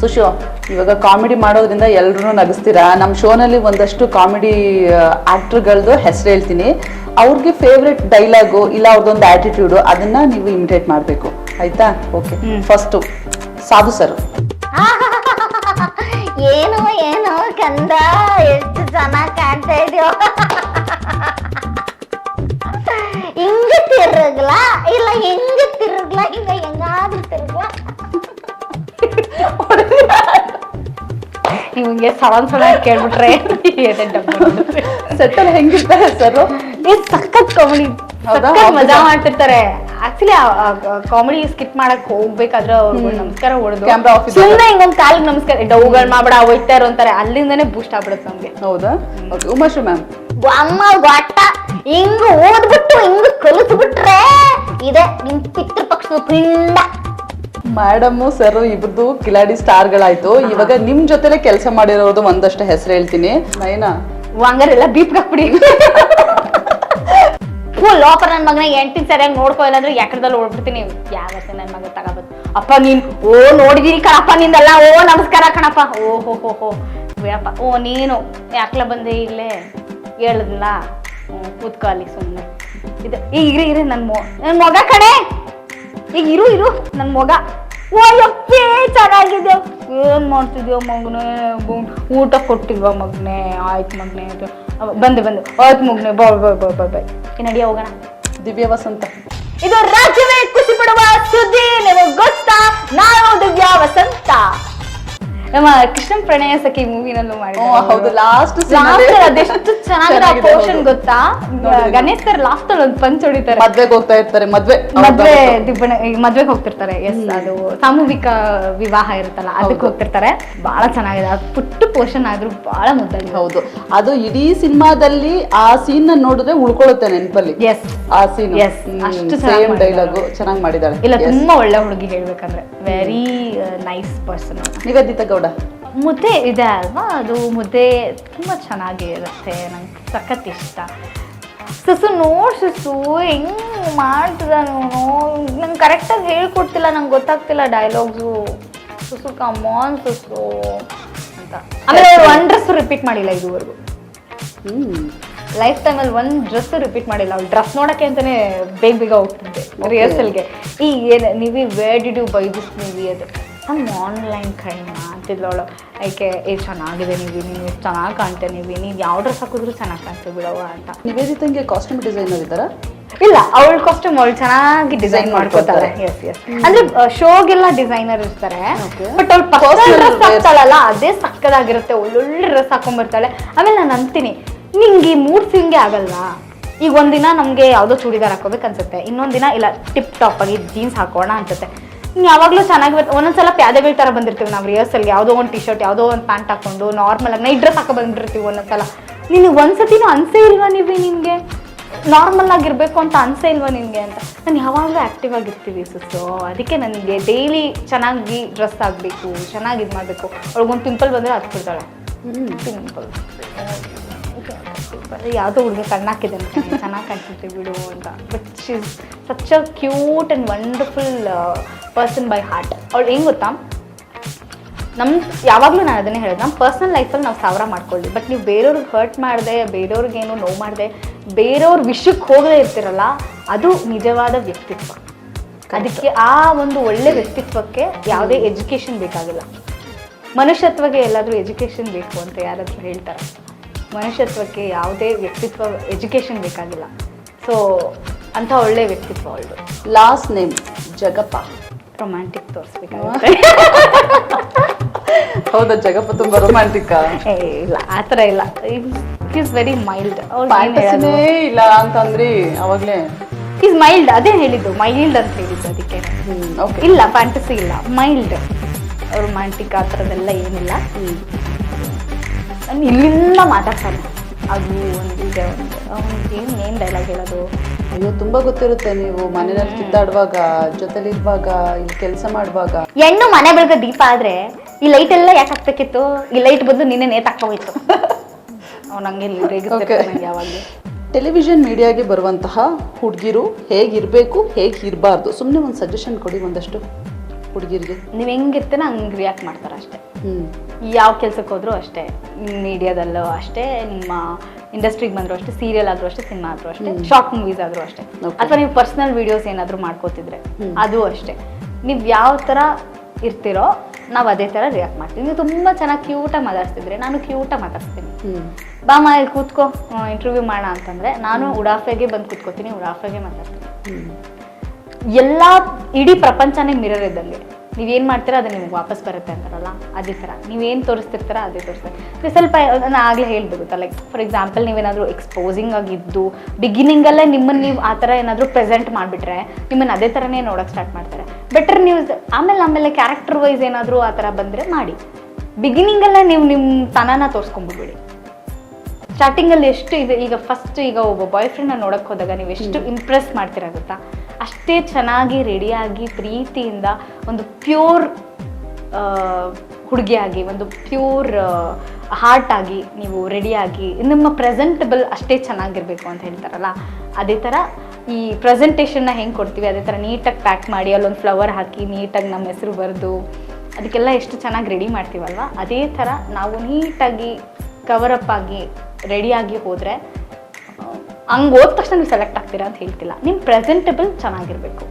ಸುಶು ಇವಾಗ ಕಾಮಿಡಿ ಮಾಡೋದ್ರಿಂದ ಎಲ್ಲರೂ ನಗಿಸ್ತೀರಾ? ನಮ್ಮ ಶೋನಲ್ಲಿ ಒಂದಷ್ಟು ಕಾಮಿಡಿ ಆ್ಯಕ್ಟ್ರ್ಗಳದ್ದು ಹೆಸರು ಹೇಳ್ತೀನಿ. ಅವ್ರಿಗೆ ಫೇವ್ರೆಟ್ ಡೈಲಾಗು ಇಲ್ಲ ಅವ್ರದ್ದೊಂದು ಆ್ಯಟಿಟ್ಯೂಡು ಅದನ್ನ ನೀವು ಇಮಿಟೇಟ್ ಮಾಡಬೇಕು. ಆಯ್ತಾ? ಓಕೆ ಫಸ್ಟು ಸಾಧು ಸರ್. ಏನು ಏನು ಕಂದ ಎಷ್ಟು ಚೆನ್ನಾಗಿ ಕಾಣ್ತಾ ಇದೆಯೋ? ಹಿಂಗ ತಿರುಗ್ಲಾ? ಇಲ್ಲ ಹಿಂಗ ತಿರುಗ್ಲಾ? ಹಿಂಗ ಹೆಂಗಾದ್ರೂ ತಿರುಗ್ಲಾ? ನಿಮ್ಗೆ ಸವನ್ ಸಲ ಕೇಳ್ಬಿಟ್ರೆ ಸೆಟ್ಟಲ್ ಹೆಂಗಿರ್ತಾರೆ ಸರ್ ಏ ಸಖತ್ ಕಾಮಿಡಿ ಮಜಾ ಮಾಡ್ತಿರ್ತಾರೆ. ಆಕ್ಚುಲಿ ಕಾಮಿಡಿ ಸ್ಕಿಟ್ ಮಾಡಕ್ ಹೋಗ್ಬೇಕಾದ್ರೆ ಅವ್ರಿಗೆ ನಮಸ್ಕಾರ ಹೊಡೆದು. Off ಇದ್ದಾಗ. ಸುಮ್ಮನೆ ಹಿಂಗೊಂದ್ ಕಾಲಿಗೆ ನಮಸ್ಕಾರ. ಡೌಗಳು ಮಾಡ್ಬೇಡ ಹೋಯ್ತಾ ಇರೋ ಅಂತಾರೆ. ಅಲ್ಲಿಂದನೇ ಬೂಸ್ಟ್ ಆಗ್ಬಿಡುತ್ತೆ ನಮ್ಗೆ. ಹೌದಾ? ಓಕೆ ಉಮಾಶ್ರೀ ಮ್ಯಾಮ್ ಅಮ್ಮ ಗೊಟ್ಟ ಹಿಂಗ್ ಓದ್ಬಿಟ್ಟು ಹಿಂಗ್ ಕಲಿಸ್ಬಿಟ್ರೆ ಇದೆ. ನಿಮ್ ಪಿತೃಪಕ್ಷದ ಪಿಂಡ. Madam sir ಇಬ್ರದ್ದು Kiladi ಸ್ಟಾರ್ಗಳಾಯ್ತು. ಇವಾಗ ನಿಮ್ ಜೊತೆಲೆ ಕೆಲಸ ಮಾಡಿರೋದು ಒಂದಷ್ಟು ಹೆಸರು ಹೇಳ್ತೀನಿ. ನೈನಾ ಹಂಗಾರೆಲ್ಲ ಬೀಪ್ ಹಾಕ್ಬಿಡಿ. ಫುಲ್ ಲೋಪ ನನ್ನ ಮಗನ ಎಂಟಿನ ಸರಿಯಾಗಿ ನೋಡ್ಕೋ ಇಲ್ಲ ಅಂದ್ರೆ ಯಾಕಡ್ದಲ್ಲಿ ಓಡ್ಬಿಡ್ತೀನಿ. ಯಾವತ್ತೆ ನನ್ ಮಗ ತಗೋಬೋದು. ಅಪ್ಪ ನೀನ್ ಓ ನೋಡಿದೀನಿ ಕಣಪ್ಪ ನಿಂದಲ್ಲ. ಓ ನಮಸ್ಕಾರ ಕಣಪ್ಪ. ಓ ಹೋ ಹೋ ಹೋ. ಬೇಡಪ್ಪ. ಓ ನೀನು ಯಾಕ್ಲ ಬಂದೆ ಇಲ್ಲೇ? ಹೇಳಿದ್ನಲ್ಲ? ಹ್ಞೂ ಕೂತ್ಕೋ ಅಲ್ಲಿ ಸುಮ್ಮನೆ ಇದು ಈಗ ಇರಿ ಇರಿ ನನ್ನ ಮೊ ನನ್ನ ಮೊಗ ಕಣೆ. ಈಗ ಇರು ಇರು ನನ್ನ ಮೊಗ. ಓ ಯಪ್ಪೇ ಚೆನ್ನಾಗಿದೆ ಏನ್ ಮಾಡ್ತಿದ್ಯೋ ಮಗನೇ ಊಟ ಕೊಟ್ಟಿಲ್ವಾ ಮಗನೇ ಆಯ್ತು ಮಗನೇ ಅದು ಬಂದೆ ಬಂದೆ. ಆಯ್ತು ಮಗನೇ ಬಾಯ್ ಬಾಯ್ ಬಾಯ್ ಬಾಯ್ ಬಾಯ್. ನಡಿಯ ಹೋಗೋಣ. ದಿವ್ಯ ವಸಂತ. ಇದು ರಾಜ್ಯವೇ ಖುಷಿ ಪಡುವ ಸುದ್ದಿ ನಿಮಗೆ ಗೊತ್ತಾ? ನಾನು ದಿವ್ಯಾ ವಸಂತ. ನಮ್ಮ ಕೃಷ್ಣ ಪ್ರಣಯ ಸಖಿ ಮೂವಿನಲ್ಲೂ ಮಾಡಿದ್ರು ಲಾಸ್ಟ್ ಅದೆಷ್ಟು ಪೋರ್ಷನ್ ಗೊತ್ತಾ? ಗಣೇಶರ್ ಗಣೇಶ್ ಸರ್ ಲಾಸ್ಟ್ ಅಲ್ಲಿ ಒಂದು ಪಂಚ್ ಹೊಡಿತಾರೆ. ಮದ್ವೆಗೆ ಹೋಗ್ತಾ ಇರ್ತಾರೆ ಮದ್ವೆ. ಮದ್ವೆ ದಿಬ್ಬಣ ಈ ಮದ್ವೆಗೆ ಹೋಗ್ತಿರ್ತಾರೆ. ಎಸ್ ಅದು ಸಾಮೂಹಿಕ ವಿವಾಹ ಇರುತ್ತಲ್ಲ ಅದಕ್ಕೆ ಹೋಗ್ತಿರ್ತಾರೆ. ಬಹಳ ಚೆನ್ನಾಗಿದೆ. ಅದು ಪುಟ್ಟ ಪೋರ್ಷನ್ ಆದ್ರೂ ಬಹಳ ಮುದ್ದಾಗಿ ಹೌದು. ಅದು ಇಡೀ ಸಿನಿಮಾದಲ್ಲಿ ಆ ಸೀನ್ ನೋಡಿದ್ರೆ ಉಳ್ಕೊಳ್ಳುತ್ತೆ ನೆನಪಲ್ಲಿ. ಎಸ್ ಆ ಸೀನ್ ಎಸ್ ಅಷ್ಟು ಸೇಮ್ ಡೈಲಾಗು ಚೆನ್ನಾಗಿ ಮಾಡಿದಾಳೆ ಇಲ್ಲ. ತುಂಬಾ ಒಳ್ಳೆ ಹುಡುಗಿ ಹೇಳ್ಬೇಕಂದ್ರೆ. Very nice person Nivedita Gowda? ಮುದ್ದೆ ಇದೆ ಅಲ್ವಾ? ಅದು ಮುದ್ದೆ ತುಂಬ ಚೆನ್ನಾಗಿರುತ್ತೆ ನಂಗೆ ಸಖತ್ ಇಷ್ಟ. ಸುಸು ನೋಡ್ ಸುಸು ಹೆಂಗ್ ಮಾಡ್ತಿದ ನೀನು ನಂಗೆ ಕರೆಕ್ಟಾಗಿ ಹೇಳ್ಕೊಡ್ತಿಲ್ಲ ನಂಗೆ ಗೊತ್ತಾಗ್ತಿಲ್ಲ ಡೈಲಾಗ್ಸು ಸುಸು ಕಮಾನ್ ಸುಸು ಅಂತ. ಆಮೇಲೆ ಒನ್ ಡ್ರೆಸ್ ರಿಪೀಟ್ ಮಾಡಿಲ್ಲ ಇದುವರೆಗೂ. ಹ್ಮ್. ಲೈಫ್ ಟೈಮಲ್ಲಿ ಒಂದು ಡ್ರೆಸ್ ರಿಪೀಟ್ ಮಾಡಿಲ್ಲ. ಅವ್ಳು ಡ್ರೆಸ್ ನೋಡೋಕ್ಕೆ ಅಂತಲೇ ಬೇಗ ಬೇಗ ಹೋಗ್ತಿದ್ದೆ ರಿಹರ್ಸಲ್ಗೆ ಈ ಏನು ನೀವಿ where did you buy this movie ಅದು? ನಮ್ಮ ಆನ್ಲೈನ್ ಕಣ್ಣ ಅಂತಿದ್ಲು ಅವಳು. ಏ ಚೆನ್ನಾಗಿದೆ ನೀವು ನೀವು ಎಷ್ಟು ಚೆನ್ನಾಗಿ ಕಾಣ್ತೆ ನೀವು ನೀವು ಯಾವ ಡ್ರೆಸ್ ಹಾಕಿದ್ರು ಚೆನ್ನಾಗಿ ಕಾಣ್ತೀವಿ ಬಿಡವ ಅಂತ. ನಿವೇದಿತಂಗೆ ಕಾಸ್ಟ್ಯೂಮ್ ಡಿಸೈನರ್ ಇದ್ದಾರಾ? ಇಲ್ಲ ಅವಳ ಕಾಸ್ಟ್ಯೂಮ್ ಅವಳು ಚೆನ್ನಾಗಿ ಡಿಸೈನ್ ಮಾಡ್ಕೊತಾರೆ. ಎಸ್ ಎಸ್ ಅಂದ್ರೆ ಶೋಗೆಲ್ಲ ಡಿಸೈನರ್ ಇರ್ತಾರೆ. ಬಟ್ ಅವಳು ಡ್ರೆಸ್. ಹಾಕ್ತಾಳಲ್ಲ ಅದೇ ಸಕ್ಕದಾಗಿರುತ್ತೆ. ಒಳ್ಳೊಳ್ಳೆ ಡ್ರೆಸ್ ಹಾಕೊಂಡ್ಬರ್ತಾಳೆ ಆಮೇಲೆ ನಾನು ಅಂತೀನಿ ನಿಂಗೆ ಈ ಮೂಡ್ ಸಿಂಗೇ ಆಗಲ್ಲ ಈಗ ಒಂದಿನ ನಮಗೆ ಯಾವುದೋ ಚೂಡಿದಾರ್ ಹಾಕೋಬೇಕು ಅನ್ಸುತ್ತೆ. ಇನ್ನೊಂದಿನ ದಿನ ಇಲ್ಲ ಟಿಪ್ ಟಾಪ್ ಆಗಿ ಜೀನ್ಸ್ ಹಾಕೋಣ ಅನ್ಸುತ್ತೆ. ಯಾವಾಗಲೂ ಚೆನ್ನಾಗಿ ಬರ್ತದೆ ಒಂದೊಂದ್ಸಲ ಪ್ಯಾದೆಗಳ ಥರ ಬಂದಿರ್ತೀವಿ ನಾವು ರಿಹರ್ಸಲ್ಗೆ ಯಾವುದೋ ಒಂದು ಟಿ ಶರ್ಟ್ ಯಾವುದೋ ಒಂದು ಪ್ಯಾಂಟ್ ಹಾಕೊಂಡು ನಾರ್ಮಲ್ ಆಗಿ ನೈಟ್ ಡ್ರೆಸ್ ಹಾಕೋ ಬಂದಿರ್ತೀವಿ ಒಂದೊಂದ್ಸಲ. ನಿನಗೆ ಒಂದ್ಸತಿನೂ ಅನ್ಸೇ ಇಲ್ವಾ ನೀವು ನಿಮಗೆ? ನಾರ್ಮಲ್ ಆಗಿರ್ಬೇಕು ಅಂತ ಅನ್ಸೇ ಇಲ್ವಾ ನಿನಗೆ ಅಂತ? ನಾನು ಯಾವಾಗಲೂ ಆ್ಯಕ್ಟಿವ್ ಆಗಿರ್ತೀವಿ ಸುಸ್ತು ಅದಕ್ಕೆ ನನಗೆ ಡೈಲಿ ಚೆನ್ನಾಗಿ ಡ್ರೆಸ್ ಆಗಬೇಕು ಚೆನ್ನಾಗಿ ಇದು ಮಾಡಬೇಕು. ಅವ್ಳಿಗೊಂದು ಪಿಂಪಲ್ ಬಂದರೆ ಹತ್ಬಿಡ್ತಾಳೆ ಪಿಂಪಲ್ ಯಾವುದೋ ಹುಡುಗ ಕಣ್ಣಾಕಿದೆ ಚೆನ್ನಾಗಿ ಕಾಣಿಸುತ್ತೆ ಬಿಡು ಅಂತ. But she's such a cute and wonderful person by heart ಅವಳು ಹೆಂಗೆ ಗೊತ್ತಾ? ನಮ್ಮ ಯಾವಾಗಲೂ ನಾನು ಅದನ್ನೇ ಹೇಳೋದು. ನಮ್ಮ ಪರ್ಸನಲ್ ಲೈಫಲ್ಲಿ ನಾವು ಸಾವಿರ ಮಾಡ್ಕೊಳ್ಳಿ ಬಟ್ ನೀವು ಬೇರೆಯವ್ರಿಗೆ ಹರ್ಟ್ ಮಾಡಿದೆ ಬೇರೆಯವ್ರಿಗೇನು ನೋವು ಮಾಡಿದೆ ಬೇರೆಯವ್ರ ವಿಷಯಕ್ಕೆ ಹೋಗದೇ ಇರ್ತಿರಲ್ಲ ಅದು ನಿಜವಾದ ವ್ಯಕ್ತಿತ್ವ. ಅದಕ್ಕೆ ಆ ಒಂದು ಒಳ್ಳೆ ವ್ಯಕ್ತಿತ್ವಕ್ಕೆ ಯಾವುದೇ ಎಜುಕೇಷನ್ ಬೇಕಾಗಿಲ್ಲ. ಮನುಷ್ಯತ್ವಕ್ಕೆ ಎಲ್ಲಾದರೂ ಎಜುಕೇಷನ್ ಬೇಕು ಅಂತ ಯಾರಾದರೂ ಹೇಳ್ತಾರೆ? ಮನುಷ್ಯತ್ವಕ್ಕೆ ಯಾವುದೇ ವ್ಯಕ್ತಿತ್ವ ಎಜುಕೇಷನ್ ಬೇಕಾಗಿಲ್ಲ. ಸೊ ಅಂಥ ಒಳ್ಳೆ ವ್ಯಕ್ತಿತ್ವ ಅವಳು ಲಾಸ್ಟ್ ನೇಮ್ ಜಗಪ್ಪ. ರೊಮ್ಯಾಂಟಿಕ್ ತೋರಿಸ್ಬೇಕಾಗುತ್ತೆ. ಹೌದಾ ಜಗಪ್ಪ ತುಂಬಾ ರೊಮ್ಯಾಂಟಿಕ್ ಏ ಇಲ್ಲ ಆ ಥರ ಇಲ್ಲ. ಈಸ್ ವೆರಿ ಮೈಲ್ಡ್ ಫ್ಯಾಂಟಸಿನೇ ಇಲ್ಲ ಅಂತಂದ್ರಿ ಅವಾಗಲೇ. ಈಸ್ ಮೈಲ್ಡ್ ಅದೇ ಹೇಳಿದ್ದು. ಮೈಲ್ಡ್ ಅಂತ ಹೇಳಿದ್ದು ಅದಕ್ಕೆ. ಇಲ್ಲ ಫ್ಯಾಂಟಸಿ ಇಲ್ಲ. ಮೈಲ್ಡ್ ರೊಮ್ಯಾಂಟಿಕ್ ಆ ಥರದ್ದೆಲ್ಲ ಏನಿಲ್ಲ. ನಾನು ಇಲ್ಲಿಂದ ಮಾತಾಡ್ತಾನೆ ಅದು ಒಂದು ಇದೆ ಒಂದು ಅವ್ನಿಗೆ ಏನು ಏನು ಡೈಲಾಗ್ ಹೇಳೋದು? ಅಯ್ಯೋ ತುಂಬಾ ಗೊತ್ತಿರುತ್ತೆ ನೀವು ಮನೆಯಲ್ಲಿ ಕಿತ್ತಾಡುವಾಗ ಜೊತೆಲಿರುವಾಗ ಇಲ್ಲಿ ಕೆಲಸ ಮಾಡುವಾಗ. ಹೆಣ್ಣು ಮನೆ ಬೆಳಗ್ಗೆ ದೀಪ ಆದ್ರೆ ಈ ಲೈಟ್ ಎಲ್ಲ ಯಾಕೆ ಹಾಕ್ಬೇಕಿತ್ತು? ಈ ಲೈಟ್ ಬಂದು ನಿನ್ನೆ ನೇತಾಕೋಯ್ತು ಅವ್ನು ಹಂಗೆ ರೇಗಿಸ್ತಿರ್ತಾನೆ ಯಾವಾಗಲೂ. ಟೆಲಿವಿಷನ್ ಮೀಡಿಯಾಗೆ ಬರುವಂತಹ ಹುಡುಗಿರು ಹೇಗಿರಬೇಕು ಹೇಗೆ ಇರಬಾರ್ದು? ಸುಮ್ಮನೆ ಒಂದು ಸಜೆಷನ್ ಕೊಡಿ ಒಂದಷ್ಟು ಹುಡುಗಿರಿಗೆ. ನೀವು ಹೆಂಗಿರ್ತೀರ ಹಂಗೆ ರಿಯಾಕ್ಟ್ ಮಾಡ್ತಾರೆ ಅಷ್ಟೇ. ಹ್ಮ್. ಯಾವ ಕೆಲ್ಸಕ್ಕೆ ಹೋದ್ರೂ ಅಷ್ಟೇ ಮೀಡಿಯಾದಲ್ಲೂ ಅಷ್ಟೇ ನಿಮ್ಮ ಇಂಡಸ್ಟ್ರಿಗೆ ಬಂದರೂ ಅಷ್ಟೇ ಸೀರಿಯಲ್ ಆದರೂ ಅಷ್ಟೇ ಸಿನಿಮಾ ಆದರೂ ಅಷ್ಟೇ ಶಾರ್ಟ್ ಮೂವೀಸ್ ಆದರೂ ಅಷ್ಟೇ. ಅಥವಾ ನೀವು ಪರ್ಸ್ನಲ್ ವಿಡಿಯೋಸ್ ಏನಾದರೂ ಮಾಡ್ಕೋತಿದ್ರೆ ಅದು ಅಷ್ಟೇ. ನೀವು ಯಾವ ಥರ ಇರ್ತೀರೋ ನಾವು ಅದೇ ಥರ ರಿಯಾಕ್ಟ್ ಮಾಡ್ತೀವಿ. ನೀವು ತುಂಬ ಚೆನ್ನಾಗಿ ಕ್ಯೂಟಾಗಿ ಮಾತಾಡ್ತಿದ್ರೆ ನಾನು ಕ್ಯೂಟಾಗಿ ಮಾತಾಡ್ತೀನಿ ಬಾ ಬಾಮ ಇಲ್ಲಿ ಕೂತ್ಕೋ ಇಂಟರ್ವ್ಯೂ ಮಾಡೋಣ ಅಂತಂದರೆ ನಾನು ಉಡಾಫೆಗೆ ಬಂದು ಕೂತ್ಕೋತೀನಿ ಉಡಾಫೆಗೆ ಮಾತಾಡ್ತೀನಿ. ಎಲ್ಲ ಇಡೀ ಪ್ರಪಂಚನೇ ಮಿರರ್ ಇದ್ದಂಗೆ. ನೀವೇನು ಮಾಡ್ತೀರಾ, ಅದು ನಿಮ್ಗೆ ವಾಪಸ್ ಬರುತ್ತೆ ಅಂತಾರಲ್ಲ, ಅದೇ ಥರ ನೀವೇನು ತೋರಿಸ್ತಿರ್ತಾರ, ಅದೇ ತೋರಿಸ್ತಾರೆ. ಸ್ವಲ್ಪ ನಾನು ಆಗಲೇ ಗೊತ್ತಾ ಲೈಕ್ ಫಾರ್ ಎಕ್ಸಾಂಪಲ್ ನೀವೇನಾದರೂ ಎಕ್ಸ್ಪೋಸಿಂಗ್ ಆಗಿದ್ದು ಬಿಗಿನಿಂಗಲ್ಲೇ ನಿಮ್ಮನ್ನು ನೀವು ಆ ಥರ ಏನಾದರೂ ಪ್ರೆಸೆಂಟ್ ಮಾಡಿಬಿಟ್ರೆ ನಿಮ್ಮನ್ನು ಅದೇ ಥರನೇ ನೋಡೋಕೆ ಸ್ಟಾರ್ಟ್ ಮಾಡ್ತಾರೆ. ಬೆಟರ್ ನ್ಯೂಸ್ ಆಮೇಲೆ ಆಮೇಲೆ ಕ್ಯಾರೆಕ್ಟರ್ ವೈಸ್ ಏನಾದರೂ ಆ ಥರ ಬಂದರೆ ಮಾಡಿ. ಬಿಗಿನಿಂಗಲ್ಲೇ ನೀವು ನಿಮ್ಮ ತನನ ತೋರಿಸ್ಕೊಂಡ್ಬಿಡ್ಬೇಡಿ ಸ್ಟಾರ್ಟಿಂಗಲ್ಲಿ ಎಷ್ಟು ಇದೆ ಈಗ ಫಸ್ಟ್ ಈಗ ಒಬ್ಬ ಬಾಯ್ ಫ್ರೆಂಡ್ನ ನೋಡಕ್ಕೆ ಹೋದಾಗ ನೀವು ಎಷ್ಟು ಇಂಪ್ರೆಸ್ ಮಾಡ್ತೀರಾ ಗೊತ್ತಾ? ಅಷ್ಟೇ ಚೆನ್ನಾಗಿ ರೆಡಿಯಾಗಿ ಪ್ರೀತಿಯಿಂದ ಒಂದು ಪ್ಯೂರ್ ಹುಡುಗಿಯಾಗಿ ಒಂದು ಪ್ಯೂರ್ ಹಾರ್ಟ್ ಆಗಿ ನೀವು ರೆಡಿಯಾಗಿ ನಿಮ್ಮ ಪ್ರೆಸೆಂಟಬಲ್ ಅಷ್ಟೇ ಚೆನ್ನಾಗಿರ್ಬೇಕು ಅಂತ ಹೇಳ್ತಾರಲ್ಲ? ಅದೇ ಥರ ಈ ಪ್ರೆಸೆಂಟೇಷನ್ನ ಹೆಂಗೆ ಕೊಡ್ತೀವಿ? ಅದೇ ಥರ ನೀಟಾಗಿ ಪ್ಯಾಕ್ ಮಾಡಿ ಅಲ್ಲೊಂದು ಫ್ಲವರ್ ಹಾಕಿ ನೀಟಾಗಿ ನಮ್ಮ ಹೆಸರು ಬರೆದು ಅದಕ್ಕೆಲ್ಲ ಎಷ್ಟು ಚೆನ್ನಾಗಿ ರೆಡಿ ಮಾಡ್ತೀವಲ್ವ? ಅದೇ ಥರ ನಾವು ನೀಟಾಗಿ ಕವರಪ್ ಆಗಿ ರೆಡಿಯಾಗಿ ಹೋದರೆ ಹಂಗೆ ಹೋದ ತಕ್ಷಣ ನೀವು ಸೆಲೆಕ್ಟ್ ಆಗ್ತೀರಾ ಅಂತ ಹೇಳ್ತಿಲ್ಲ. ನಿಮ್ಮ ಪ್ರೆಸೆಂಟಬಲ್ ಚೆನ್ನಾಗಿರಬೇಕು.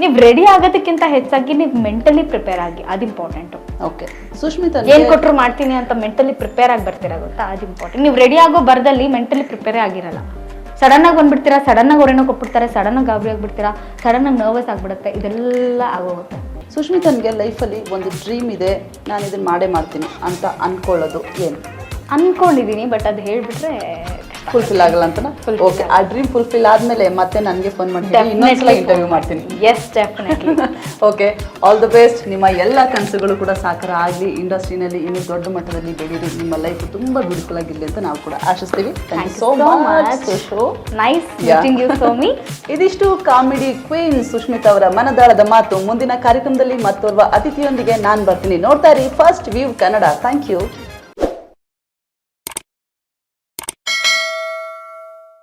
ನೀವು ರೆಡಿ ಆಗೋದಕ್ಕಿಂತ ಹೆಚ್ಚಾಗಿ ನೀವು ಮೆಂಟಲಿ ಪ್ರಿಪೇರ್ ಆಗಿ ಅದು ಇಂಪಾರ್ಟೆಂಟು ಓಕೆ ಸುಷ್ಮಿತಾ ಏನು ಕೊಟ್ಟರು ಮಾಡ್ತೀನಿ ಅಂತ ಮೆಂಟಲಿ ಪ್ರಿಪೇರ್ ಆಗಿ ಬರ್ತೀರಾ ಗೊತ್ತಾ? ಅದು ಇಂಪಾರ್ಟೆಂಟ್ ನೀವು ರೆಡಿ ಆಗೋ ಬರ್ದಲ್ಲಿ ಮೆಂಟಲಿ ಪ್ರಿಪೇರ್ ಆಗಿರಲ್ಲ. ಸಡನ್ನಾಗಿ ಆಗಿ ಬಂದ್ಬಿಡ್ತೀರಾ ಸಡನ್ನಾಗಿ ಆಗಿ ಅವ್ರೇನೋ ಕೊಟ್ಬಿಡ್ತಾರೆ ಸಡನ್ನಾಗಿ ಆಗಿ ಗಾಬರಿ ಆಗಿಬಿಡ್ತೀರಾ ಸಡನ್ನಾಗಿ ಆಗಿ ನರ್ವಸ್ ಆಗಿಬಿಡುತ್ತೆ ಇದೆಲ್ಲ ಆಗೋಗುತ್ತೆ. ಸುಷ್ಮಿತನ್ಗೆ ಲೈಫಲ್ಲಿ ಒಂದು ಡ್ರೀಮ್ ಇದೆ ನಾನು ಇದನ್ನು ಮಾಡೇ ಮಾಡ್ತೀನಿ ಅಂತ ಅಂದ್ಕೊಳ್ಳೋದು ಏನು? ಅನ್ಕೊಂಡಿದ್ದೀನಿ ಬಟ್ ಅದು ಹೇಳ್ಬಿಟ್ರೆ ಫುಲ್ಫಿಲ್ ಆಗಲ್ಲ ಅಂತ ಓಕೆ ಆ ಡ್ರೀಮ್ ಫುಲ್ಫಿಲ್ ಆದ್ಮೇಲೆ ಮತ್ತೆ ನನಗೆ ಫೋನ್ ಮಾಡಿ ಇನ್ನೊಂದ್ಸಲ ಇಂಟರ್ವ್ಯೂ ಮಾಡ್ತೀನಿ. Yes definitely okay all the best ನಿಮ್ಮ ಎಲ್ಲ ಕನಸುಗಳು ಕೂಡ ಸಾಕಾರ ಆಗಲಿ ಇಂಡಸ್ಟ್ರಿನಲ್ಲಿ ಇನ್ನೂ ದೊಡ್ಡ ಮಟ್ಟದಲ್ಲಿ ಬೆಳೀರಿ ನಿಮ್ಮ ಲೈಫ್ ತುಂಬಾ ಬ್ಯೂಟಿಫುಲ್ ಆಗಿರಲಿ ಅಂತ ನಾವು ಕೂಡ ಆಶಿಸ್ತೀವಿ. Thank you so much so nice meeting you Somi ಇದಿಷ್ಟು ಕಾಮಿಡಿ ಕ್ವೀನ್ ಸುಷ್ಮಿತಾ ಅವರ ಮನದಾಳದ ಮಾತು. ಮುಂದಿನ ಕಾರ್ಯಕ್ರಮದಲ್ಲಿ ಮತ್ತೋರ್ವ ಅತಿಥಿಯೊಂದಿಗೆ ನಾನು ಬರ್ತೀನಿ. ನೋಡ್ತಾ ಇರಿ first view Kannada. Thank you